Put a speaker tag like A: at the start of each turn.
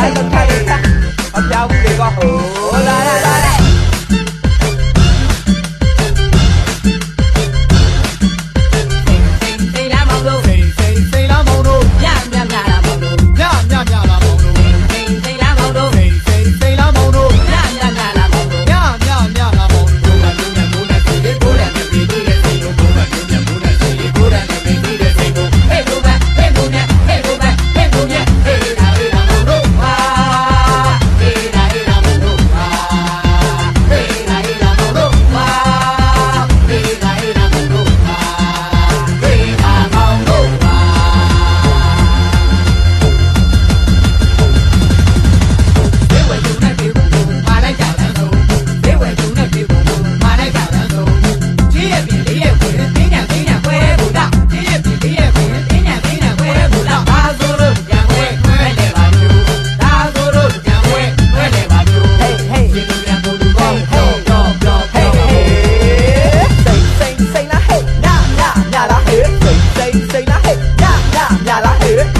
A: အဲ့လိုထိုက်တာအပြောင်းတွေကဟို ya I hate it.